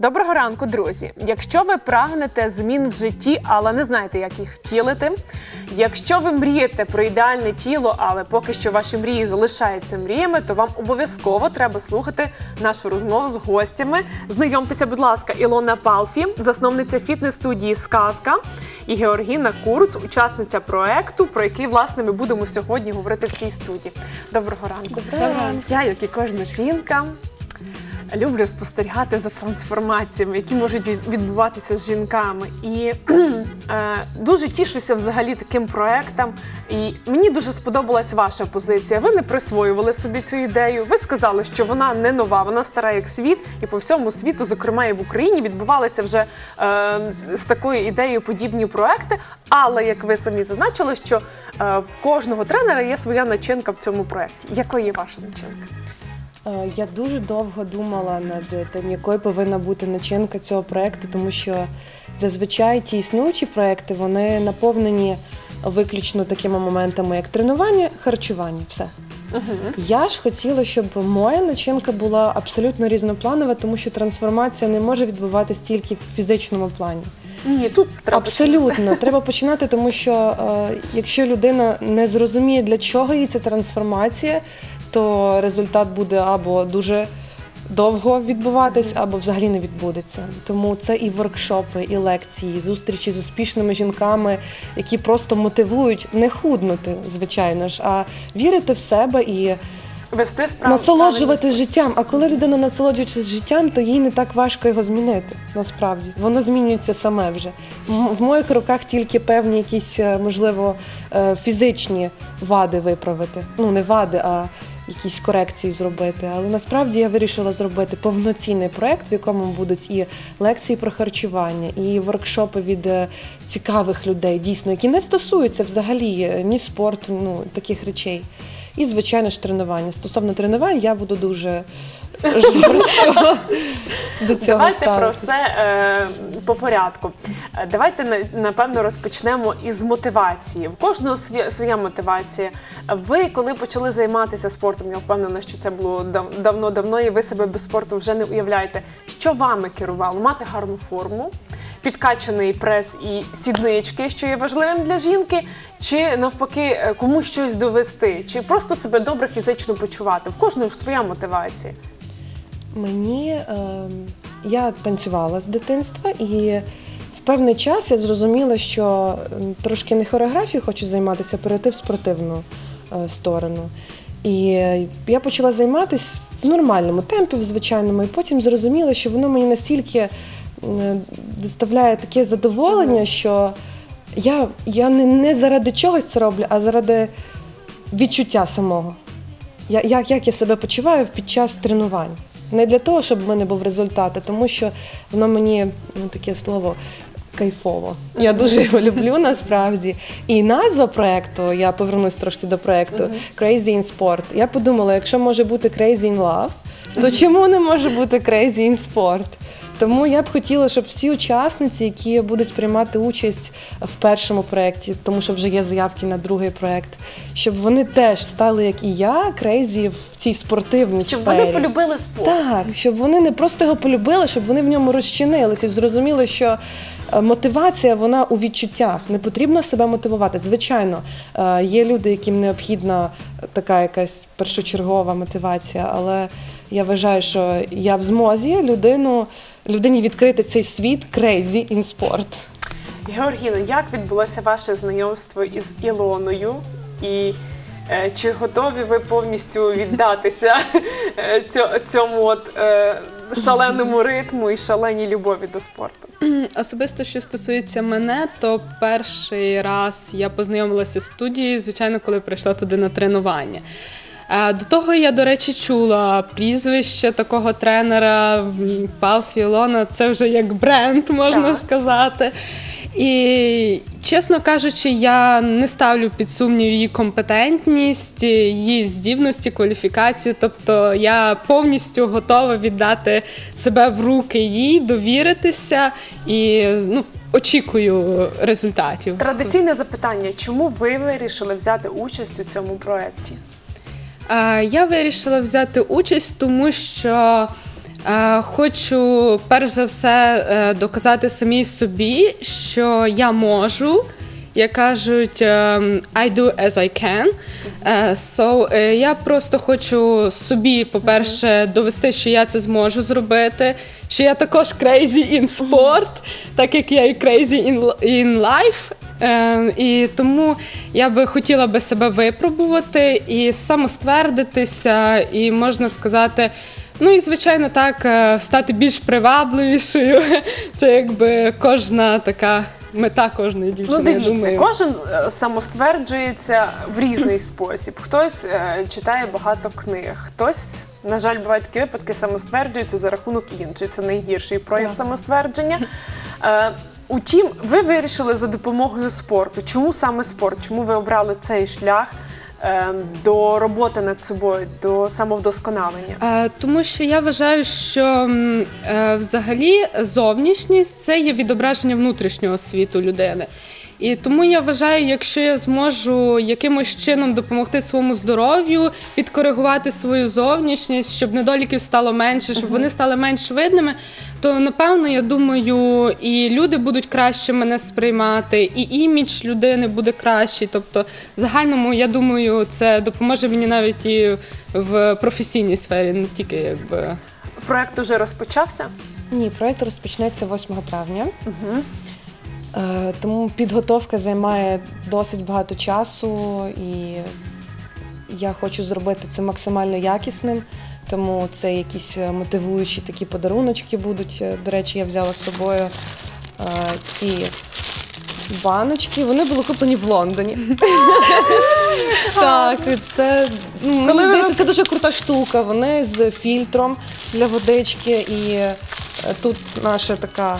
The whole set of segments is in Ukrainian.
Доброго ранку, друзі! Якщо ви прагнете змін в житті, але не знаєте, як їх втілити. Якщо ви мрієте про ідеальне тіло, але поки що ваші мрії залишаються мріями, то вам обов'язково треба слухати нашу розмову з гостями. Знайомтеся, будь ласка, Ілона Палфі, засновниця фітнес-студії Сказка, і Георгіна Курц, учасниця проекту, про який власне ми будемо сьогодні говорити в цій студії. Доброго ранку. Доброго ранку. Я, як і кожна жінка, люблю спостерігати за трансформаціями, які можуть від- відбуватися з жінками. І е, дуже тішуся взагалі таким проектам. І мені дуже сподобалась ваша позиція. Ви не присвоювали собі цю ідею. Ви сказали, що вона не нова, вона стара як світ, і по всьому світу, зокрема і в Україні, відбувалися вже е, з такою ідеєю подібні проекти. Але як ви самі зазначили, що е, в кожного тренера є своя начинка в цьому проекті. Якою є ваша начинка? Е, Я дуже довго думала над тим, якою повинна бути начинка цього проекту, тому що зазвичай ті існуючі проекти вони наповнені виключно такими моментами, як тренування, харчування. Все. Я ж хотіла, щоб моя начинка була абсолютно різнопланова, тому що трансформація не може відбуватися тільки в фізичному плані. Ні, тут треба Абсолютно, треба починати, тому що е, якщо людина не зрозуміє, для чого їй ця трансформація, то результат буде або дуже довго відбуватись, або взагалі не відбудеться. Тому це і воркшопи, і лекції, і зустрічі з успішними жінками, які просто мотивують не худнути, звичайно ж, а вірити в себе і вести справу. насолоджуватись життям. А коли людина насолоджується життям, то їй не так важко його змінити. Насправді воно змінюється саме вже. В моїх руках тільки певні якісь, е, можливо, е, фізичні вади виправити. Ну не вади, а якісь корекції зробити. Але насправді я вирішила зробити повноцінний проект, в якому будуть і лекції про харчування, і воркшопи від е, цікавих людей, дійсно, які не стосуються взагалі е, ні спорту, ну таких речей. І, звичайно ж, тренування. Стосовно тренувань, я буду дуже жорстко до цього Давайте про ставитись. все е, по порядку. Е, Давайте на- напевно розпочнемо із мотивації. В кожного сві- своя мотивація. Ви коли почали займатися спортом, я впевнена, що це було дав- давно-давно, і ви себе без спорту вже не уявляєте. Що вами керувало? Мати гарну форму, підкачаний прес і сіднички, що є важливим для жінки, чи навпаки е, комусь щось довести, чи просто себе добре фізично почувати. В кожного ж своя мотивація. Мені е, я танцювала з дитинства і в певний час я зрозуміла, що трошки не хореографією хочу займатися, а перейти в спортивну е, сторону. І я почала займатися в нормальному темпі, в звичайному, і потім зрозуміла, що воно мені настільки доставляє таке задоволення, що я, я не, не заради чогось це роблю, а заради відчуття самого. Я, як, як я себе почуваю під час тренувань. Не для того, щоб в мене був результат, а тому що воно мені ну, таке слово кайфово. Я дуже його люблю насправді. І назва проекту, я повернусь трошки до проекту Crazy in Sport. Я подумала, якщо може бути Crazy in Love, то чому не може бути Crazy in Sport? Тому я б хотіла, щоб всі учасниці, які будуть приймати участь в першому проєкті, тому що вже є заявки на другий проєкт, щоб вони теж стали, як і я, крейзі в цій спортивній Щоб сфері. вони полюбили спорт. Так, щоб вони не просто його полюбили, щоб вони в ньому розчинилися і зрозуміли, що е, мотивація вона у відчуттях. Не потрібно себе мотивувати. Звичайно, е, є люди, яким необхідна така якась першочергова мотивація, але я вважаю, що я в змозі людину, людині відкрити цей світ crazy in sport. Георгіно, як відбулося ваше знайомство із Ілоною? І е, чи готові ви повністю віддатися е, цьому от, е, шаленому ритму і шаленій любові до спорту? Особисто, що стосується мене, то перший раз я познайомилася з студією, звичайно, коли прийшла туди на тренування. Е, До того я, до речі, чула прізвище такого тренера Пал Філона. Це вже як бренд, можна Так. сказати. І чесно кажучи, я не ставлю під сумнів її компетентність, її здібності, кваліфікацію. Тобто я повністю готова віддати себе в руки їй, довіритися і ну, очікую результатів. Традиційне запитання: чому ви вирішили взяти участь у цьому проєкті? Е, Я вирішила взяти участь, тому що Е, Хочу перш за все е, доказати самій собі, що я можу. Як кажуть, ем, I do as I can. So, я просто хочу собі, по-перше, довести, що я це зможу зробити, що я також crazy in sport, так як я і crazy in life. Е, І тому я би хотіла би себе випробувати і самоствердитися, і можна сказати. Ну і звичайно, так е, стати більш привабливішою. Це якби кожна така мета кожної дівчини. Ну, я дивіться, думаю. кожен е, самостверджується в різний спосіб. Хтось читає багато книг, хтось, на жаль, бувають такі випадки, самостверджується за рахунок інших. Це найгірший прояв Так. самоствердження. Утім, ви вирішили за допомогою спорту. Чому саме спорт? Чому ви обрали цей шлях е, до роботи над собою, до самовдосконалення? Е, Тому що я вважаю, що е, взагалі зовнішність це є відображення внутрішнього світу людини. І тому я вважаю, якщо я зможу якимось чином допомогти своєму здоров'ю, підкоригувати свою зовнішність, щоб недоліків стало менше, щоб вони стали менш видними, то напевно я думаю, і люди будуть краще мене сприймати, і імідж людини буде кращий. Тобто, в загальному, я думаю, це допоможе мені навіть і в професійній сфері, не тільки якби. Проект уже розпочався. Ні, проєкт розпочнеться 8 травня. Угу. Е, Тому підготовка займає досить багато часу, і я хочу зробити це максимально якісним. Тому це якісь е, мотивуючі такі подаруночки будуть. Е, До речі, я взяла з собою ці баночки. Вони були куплені в Лондоні. Так, це ну, мені здається, це дуже крута штука. Вони з фільтром для водички, і тут наша така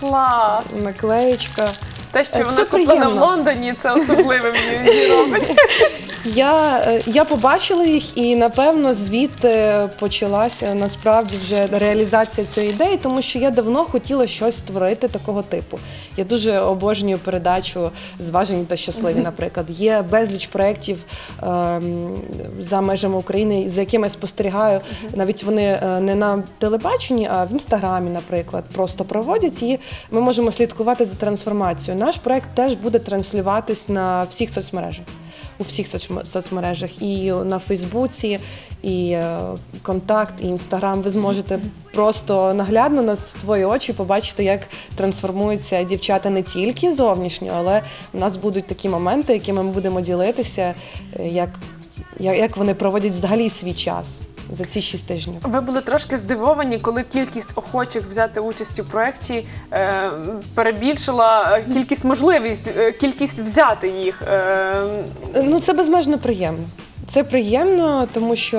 Клас! наклеєчка. Те, що Це вона куплена в приємно. Лондоні, це особливе її робить. Я, е, я побачила їх, і напевно звідти почалася насправді вже реалізація цієї ідеї, тому що я давно хотіла щось створити такого типу. Я дуже обожнюю передачу Зважені та щасливі, наприклад. Є безліч проєктів ем, за межами України, за якими я спостерігаю. Навіть вони е, не на телебаченні, а в інстаграмі, наприклад, просто проводять і ми можемо слідкувати за трансформацією. Наш проєкт теж буде транслюватись на всіх соцмережах у всіх соцм- соцмережах, і на Фейсбуці, і е, Контакт, і Інстаграм. Ви зможете просто наглядно на свої очі побачити, як трансформуються дівчата не тільки зовнішньо, але в нас будуть такі моменти, якими ми будемо ділитися, е, як як вони проводять взагалі свій час за ці шість тижнів. Ви були трошки здивовані, коли кількість охочих взяти участь у проєкті е, перебільшила е, кількість можливість, е, кількість взяти їх. Е, Ну, це безмежно приємно. Це приємно, тому що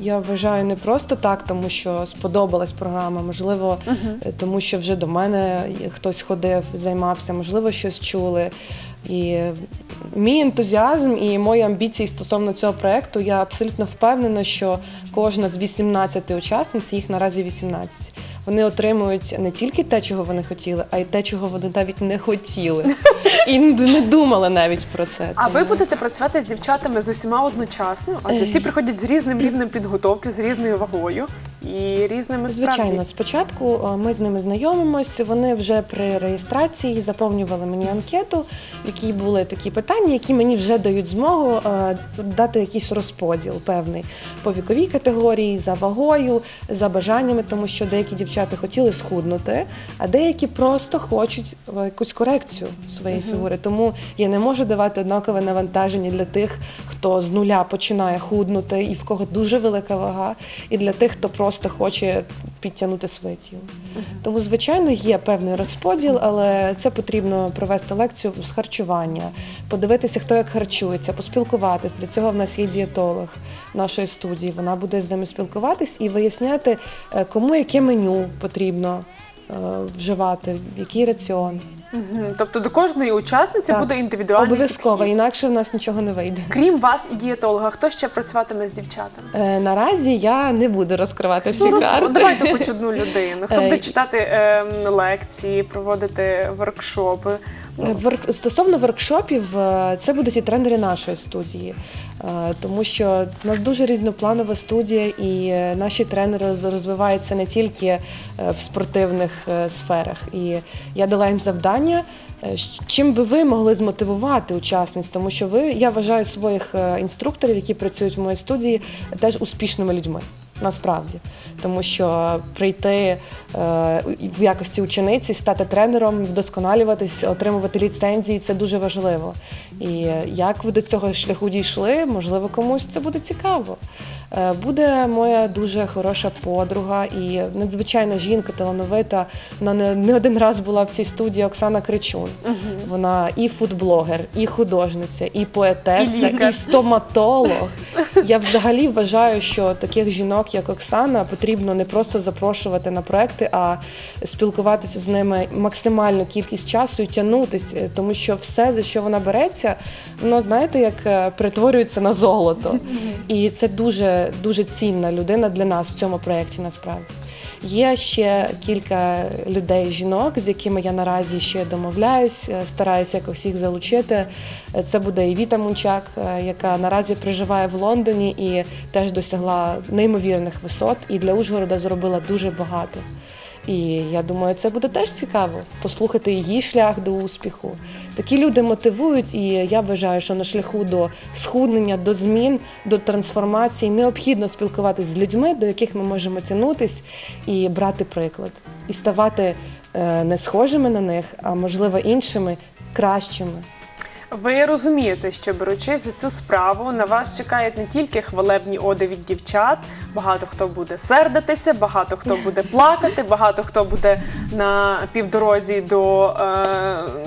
я вважаю не просто так, тому що сподобалась програма, можливо, е, тому що вже до мене хтось ходив, займався, можливо, щось чули. І мій ентузіазм і мої амбіції стосовно цього проекту, я абсолютно впевнена, що кожна з 18 учасниць, їх наразі 18, вони отримують не тільки те, чого вони хотіли, а й те, чого вони навіть не хотіли. І не думали навіть про це. а ви будете працювати з дівчатами з усіма одночасно, адже всі приходять з різним рівнем підготовки, з різною вагою і різними Звичайно, спочатку е, ми з ними знайомимось. Вони вже при реєстрації заповнювали мені анкету, в якій були такі питання, які мені вже дають змогу е, дати якийсь розподіл певний по віковій категорії, за вагою, за бажаннями, тому що деякі дівчата хотіли схуднути, а деякі просто хочуть е, якусь корекцію своєї фігури. Тому я не можу давати однакове навантаження для тих, хто з нуля починає худнути, і в кого дуже велика вага, і для тих, хто просто хоче підтягнути своє тіло. Тому, звичайно, є певний розподіл, але це потрібно провести лекцію з харчування, подивитися, хто як харчується, поспілкуватися. Для цього в нас є дієтолог нашої студії. Вона буде з ними спілкуватись і виясняти, е, кому яке меню потрібно е, вживати, який раціон. Мгм. Тобто до кожної учасниці Так. буде індивідуальний Обов'язково, підхід. інакше в нас нічого не вийде. Крім вас і дієтолога, хто ще працюватиме з дівчатами? Е, Наразі я не буду розкривати всі Ну, роз- карти. Давайте хоч одну людину. Хто Е, буде читати ем, лекції, проводити воркшопи, Ворк- Стосовно воркшопів, е, це будуть і тренери нашої студії, тому що в нас дуже різнопланова студія, і е, наші тренери роз- розвиваються не тільки е, в спортивних е, сферах. І я дала їм завдання, е, чим би ви могли змотивувати учасниць, тому що ви, я вважаю своїх е, інструкторів, які працюють в моїй студії, теж успішними людьми. Насправді, тому що прийти е, в якості учениці, стати тренером, вдосконалюватись, отримувати ліцензії це дуже важливо. І е, як ви до цього шляху дійшли, можливо, комусь це буде цікаво. Е, Буде моя дуже хороша подруга і надзвичайна жінка, талановита. Вона не, не один раз була в цій студії Оксана Кричун. Вона і фудблогер, і художниця, і поетеса, І і стоматолог. Я взагалі вважаю, що таких жінок, як Оксана, потрібно не просто запрошувати на проекти, а спілкуватися з ними максимальну кількість часу і тягнутися, тому що все, за що вона береться, воно знаєте, як е, перетворюється на золото. І це дуже дуже цінна людина для нас в цьому проєкті насправді. Є ще кілька людей, жінок, з якими я наразі ще домовляюсь, е, стараюся якось їх залучити. Це буде і Віта Мунчак, е, яка наразі проживає в Лондоні і теж досягла неймовірних висот, і для Ужгорода зробила дуже багато. І я думаю, це буде теж цікаво послухати її шлях до успіху. Такі люди мотивують, і я вважаю, що на шляху до схуднення, до змін, до трансформації необхідно спілкуватися з людьми, до яких ми можемо тягнутись і брати приклад, і ставати е, не схожими на них, а можливо іншими, кращими. Ви розумієте, що беручись за цю справу, на вас чекають не тільки хвалебні оди від дівчат. Багато хто буде сердитися, багато хто буде плакати, багато хто буде на півдорозі до е,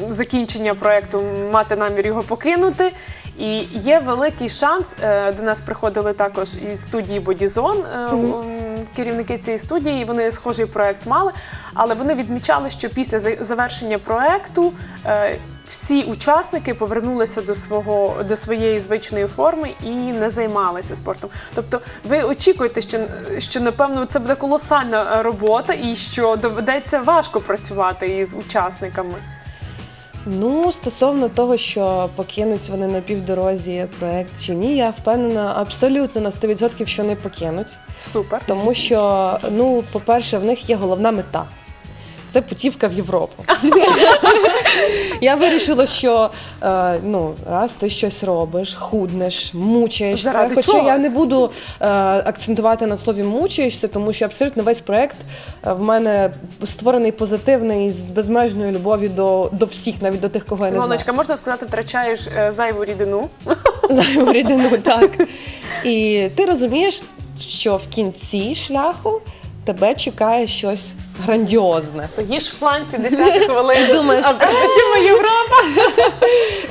закінчення проекту мати намір його покинути. І є великий шанс. Е, до нас приходили також із студії Бодізон е, керівники цієї студії. Вони схожий проект мали, але вони відмічали, що після завершення проекту е, всі учасники повернулися до свого до своєї звичної форми і не займалися спортом. Тобто, ви очікуєте, що, що напевно це буде колосальна робота, і що доведеться важко працювати із учасниками. Ну, стосовно того, що покинуть вони на півдорозі проект чи ні, я впевнена абсолютно на 100%, що не покинуть. Супер. Тому що, ну, по-перше, в них є головна мета. Це путівка в Європу. Я вирішила, що е, ну, раз ти щось робиш, худнеш, мучаєшся. Заради Хоча чогось. я не буду е, акцентувати на слові мучаєшся, тому що абсолютно весь проект е, в мене створений позитивний з безмежною любов'ю до, до всіх, навіть до тих, кого я не знаю. Ілоночка, можна сказати, втрачаєш е, зайву рідину. Зайву рідину, так. І ти розумієш, що в кінці шляху тебе чекає щось грандіозне. Стоїш в планці 10 хвилин. Думаєш, а передачимо Європа.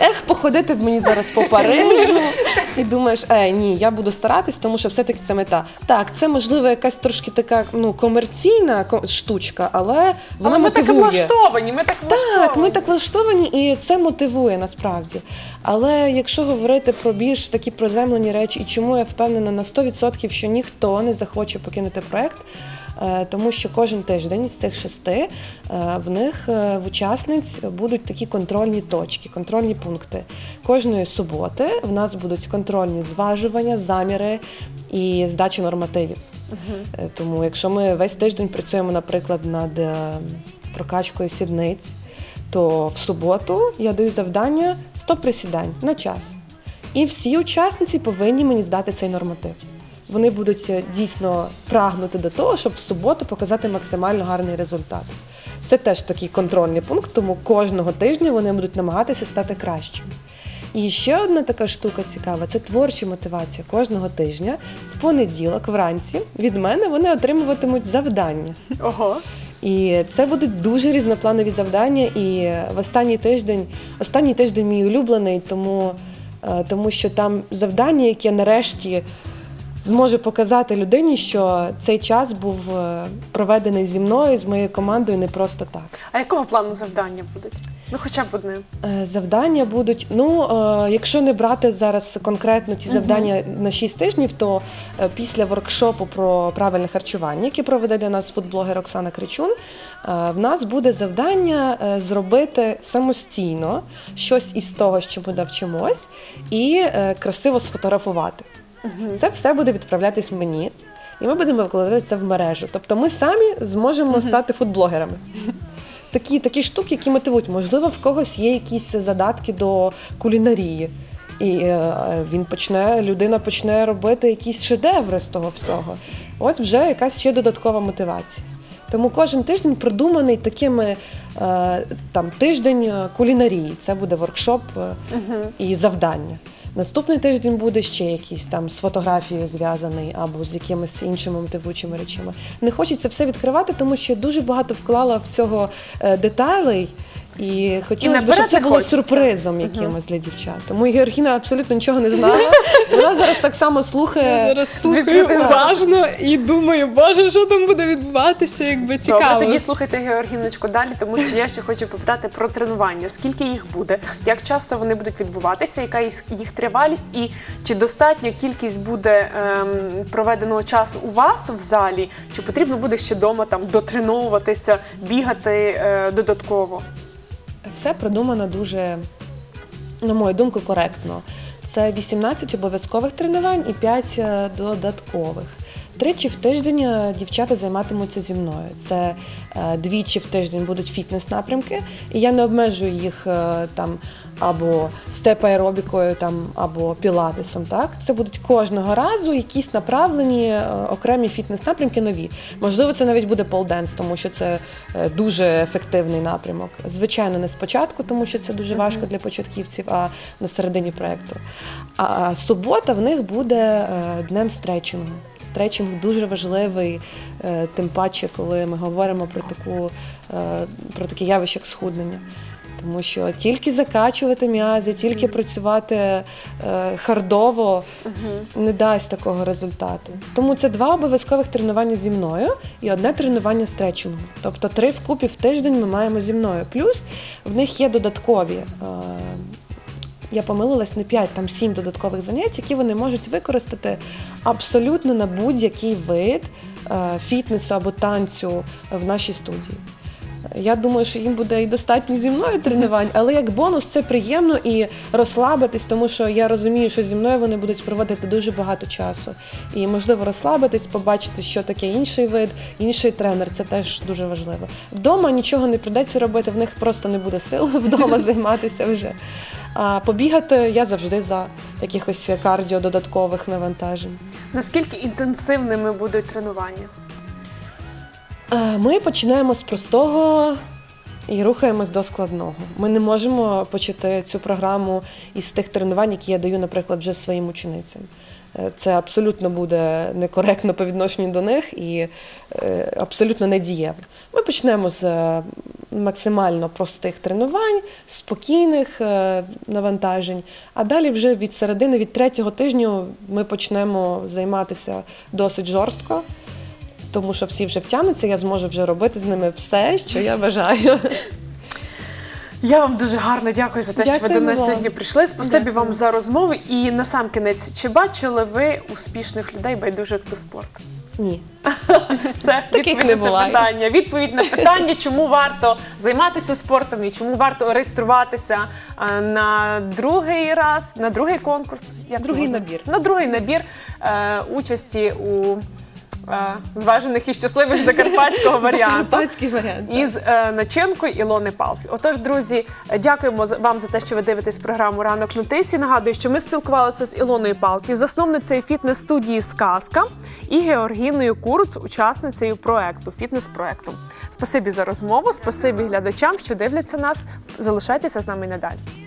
Ех, походити б мені зараз по Парижу. І думаєш, е, ні, я буду старатись, тому що все-таки це мета. Так, це можливо якась трошки така ну, комерційна ко- штучка, але вона Але ми так мотивує. влаштовані, ми так влаштовані. Так, ми так влаштовані, і це мотивує насправді. Але якщо говорити про більш такі приземлені речі, і чому я впевнена на 100%, що ніхто не захоче покинути проект, тому що кожен тиждень з цих шести е, в них е, в учасниць будуть такі контрольні точки, контрольні пункти. Кожної суботи в нас будуть контрольні зважування, заміри і здача нормативів. Е, Тому якщо ми весь тиждень працюємо, наприклад, над е, прокачкою сідниць, то в суботу я даю завдання 100 присідань на час. І всі учасниці повинні мені здати цей норматив. Вони будуть е, дійсно прагнути до того, щоб в суботу показати максимально гарний результат. Це теж такий контрольний пункт, тому кожного тижня вони будуть намагатися стати кращими. І ще одна така штука цікава це творча мотивація. Кожного тижня в понеділок, вранці, від мене вони отримуватимуть завдання. Ого. І це будуть дуже різнопланові завдання. І в останній тиждень, останній тиждень мій улюблений, тому, е, тому що там завдання, яке нарешті зможе показати людині, що цей час був е, проведений зі мною, з моєю командою не просто так. А якого плану завдання будуть? Ну, хоча б одне. Е, Завдання будуть. Ну, е, якщо не брати зараз конкретно ті завдання на 6 тижнів, то після воркшопу про правильне харчування, яке проведе для нас фудблогер Оксана Кричун, в нас буде завдання зробити самостійно щось із того, що ми навчимось, і красиво сфотографувати. Це все буде відправлятись мені, і ми будемо викладати це в мережу. Тобто ми самі зможемо стати фудблогерами. Такі, такі штуки, які мотивують. Можливо, в когось є якісь задатки до кулінарії. І е, він почне, людина почне робити якісь шедеври з того всього. Ось вже якась ще додаткова мотивація. Тому кожен тиждень продуманий такими е, там тиждень кулінарії. Це буде воркшоп е, і завдання. Наступний тиждень буде ще якийсь там з фотографією зв'язаний або з якимись іншими мотивуючими речами. Не хочеться все відкривати, тому що я дуже багато вклала в цього е, деталей. І хотілося б, щоб це було хочеться. сюрпризом якимось для дівчат. Тому і Георгіна абсолютно нічого не знала. Вона зараз так само слухає. Зараз слухаю уважно і думаю, боже, що там буде відбуватися, якби цікаво. Добре, тоді слухайте Георгіночку далі, тому що я ще хочу попитати про тренування. Скільки їх буде, як часто вони будуть відбуватися, яка їх їх тривалість, і чи достатня кількість буде ем, проведеного часу у вас в залі, чи потрібно буде ще вдома там дотреновуватися, бігати е, додатково? Все продумано дуже, на мою думку, коректно. Це 18 обов'язкових тренувань і 5 е, додаткових. Тричі в тиждень е, дівчата займатимуться зі мною. Це е, двічі в тиждень будуть фітнес-напрямки, і я не обмежую їх е, там або степ-аеробікою, там або пілатесом. Так це будуть кожного разу якісь направлені окремі фітнес-напрямки нові. Можливо, це навіть буде полденс, тому що це дуже ефективний напрямок. Звичайно, не спочатку, тому що це дуже важко для початківців, а на середині проекту. А субота в них буде днем стретчингу. Стретчинг дуже важливий, е, тим паче, коли ми говоримо про таку е, про таке явище, як схуднення. Тому що тільки закачувати м'язи, тільки працювати е, хардово не дасть такого результату. Тому це два обов'язкових тренування зі мною і одне тренування стретчингу. Тобто три вкупі в тиждень ми маємо зі мною. Плюс в них є додаткові. Я помилилась не 5, там 7 додаткових занять, які вони можуть використати абсолютно на будь-який вид е, фітнесу або танцю в нашій студії. Я думаю, що їм буде і достатньо зі мною тренувань, але як бонус це приємно і розслабитись, тому що я розумію, що зі мною вони будуть проводити дуже багато часу. І можливо розслабитись, побачити, що таке інший вид, інший тренер. Це теж дуже важливо. Вдома нічого не придеться робити, в них просто не буде сил вдома займатися вже. А побігати я завжди за якихось кардіо додаткових навантажень. Наскільки інтенсивними будуть тренування? Е, Ми починаємо з простого і рухаємось до складного. Ми не можемо почати цю програму із тих тренувань, які я даю, наприклад, вже своїм ученицям. Е, Це абсолютно буде некоректно по відношенню до них і е, абсолютно недієво. Ми почнемо з максимально простих тренувань, спокійних навантажень, а далі вже від середини, від третього тижню ми почнемо займатися досить жорстко тому що всі вже втягнуться, я зможу вже робити з ними все, що я бажаю. Я вам дуже гарно дякую за те, що ви до нас вам. сьогодні прийшли. Спасибі Дякую. вам за розмову. І на сам кінець, чи бачили ви успішних людей байдужих до спорту? Ні. Це відповідь на це питання. Відповідь на питання, чому варто займатися спортом і чому варто реєструватися е, на другий раз, на другий конкурс. Як Другий набір. На другий набір е, участі у е, зважених і щасливих закарпатського варіанту. Карпатський варіант. так. Із е, начинкою Ілони Палфі. Отож, друзі, е, дякуємо за- вам за те, що ви дивитесь програму Ранок на тисі. Нагадую, що ми спілкувалися з Ілоною Палфі, засновницею фітнес-студії Сказка і Георгіною Куруц, учасницею проекту, фітнес-проекту. Спасибі за розмову, спасибі глядачам, що дивляться нас. Залишайтеся з нами надалі.